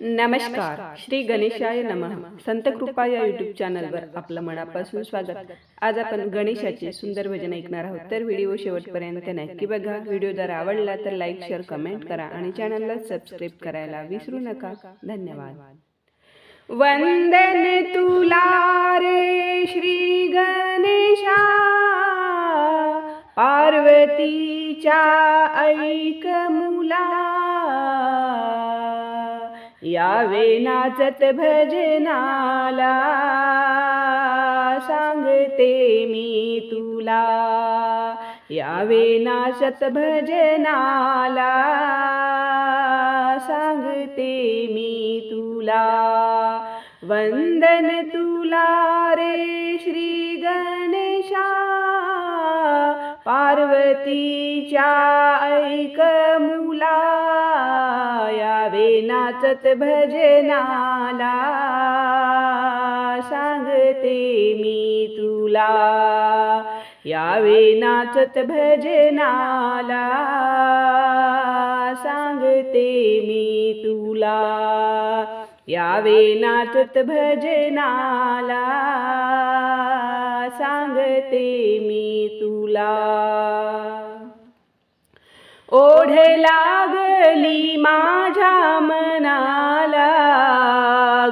नमस्कार. श्री गणेशाय नमः. संत कृपा या युट्यूब चॅनलवर आपलं मनापासून स्वागत. आज आपण गणेशाचे सुंदर भजन ऐकणार आहोत. तर व्हिडिओ शेवटपर्यंत नक्की बघा व्हिडिओ जर आवडला तर लाईक शेअर कमेंट करा आणि चॅनलला सबस्क्राईब करायला विसरू नका. धन्यवाद. वंदन तुला रे श्री गणेशा. पार्वतीच्या ऐक मुला. यावे नाचत भजनाला. सांगते मी तुला. यावे नाचत भजनाला. सांगते मी तुला. वंदन तुला रे श्री गणेशा. पार्वतीच्या ऐक मुला. यावे नाचत भजनाला. सांगते मी तुला यावे नाचत भजनाला. सांगते मी तुला यावे नाचत भजनाला. सांगते मी तुला. ओढ लागली मा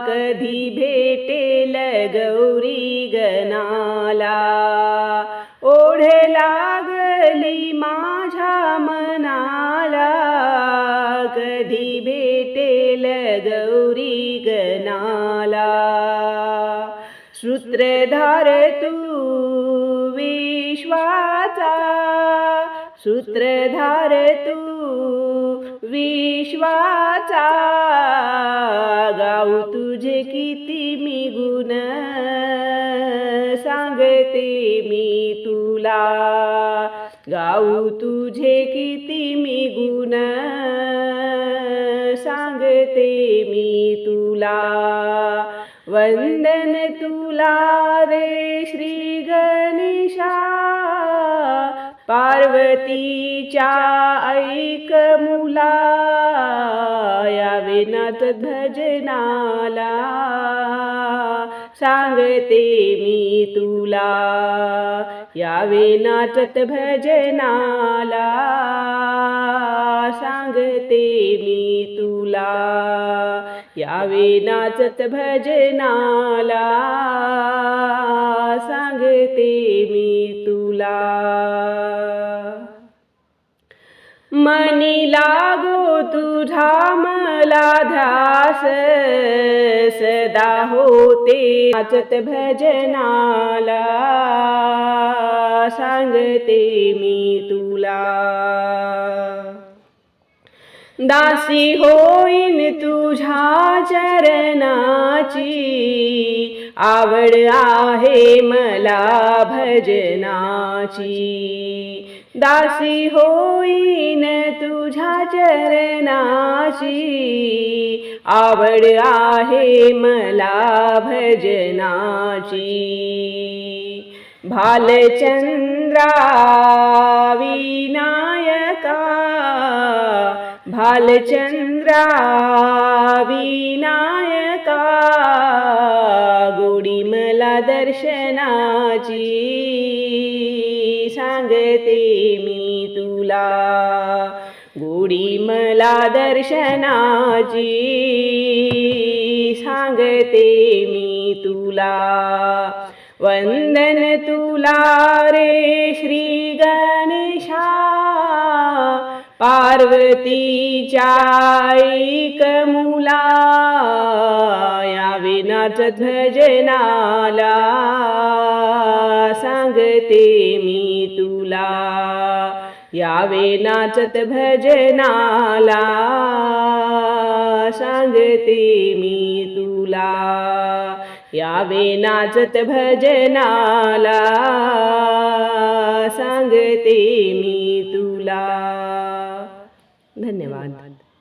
कधी भेटेल गौरी गणाला ओढ लागली माझ्या मनाला. कधी भेटेल गौरी गणाला सूत्रधार तू विश्वाचा सूत्रधार तू विश्वाचा गाऊ तुझे किती मी गुण सांगते मी तुला गाऊ तुझे किती मी गुण सांगते मी तुला वंदन तुला रे श्री गणेशा पार्वतीच्या ऐक मुला या नाचत भजनाला. सांगते मी तुला या नाचत भजनाला. सांगते मी तुला यावे नाचत भजनाला. सांगते मी तुला. मनी लागो तुझा मला ध्यास सदा होते नाचत भजनाला. सांगते मी तुला. दासी होईन तू चरणाची आवड आहे मला भजनाची. दासी होईन तुझ्या चरणाची आवड आहे मला भजनाची. भालचंद्रा विनायका भालचंद्रा विनायका गोडी मला दर्शनाची सांगते मी तुला गोडी मला दर्शनाची सांगते मी तुला वंदन तुला रे पार्वतीच्या ऐक मुला या नाचत भजनाला सांगते मी तुला. यावे नाचत भजनाला सांगते मी तुला. यावे नाचत भजनाला सांगते मी तुला. धन्यवाद.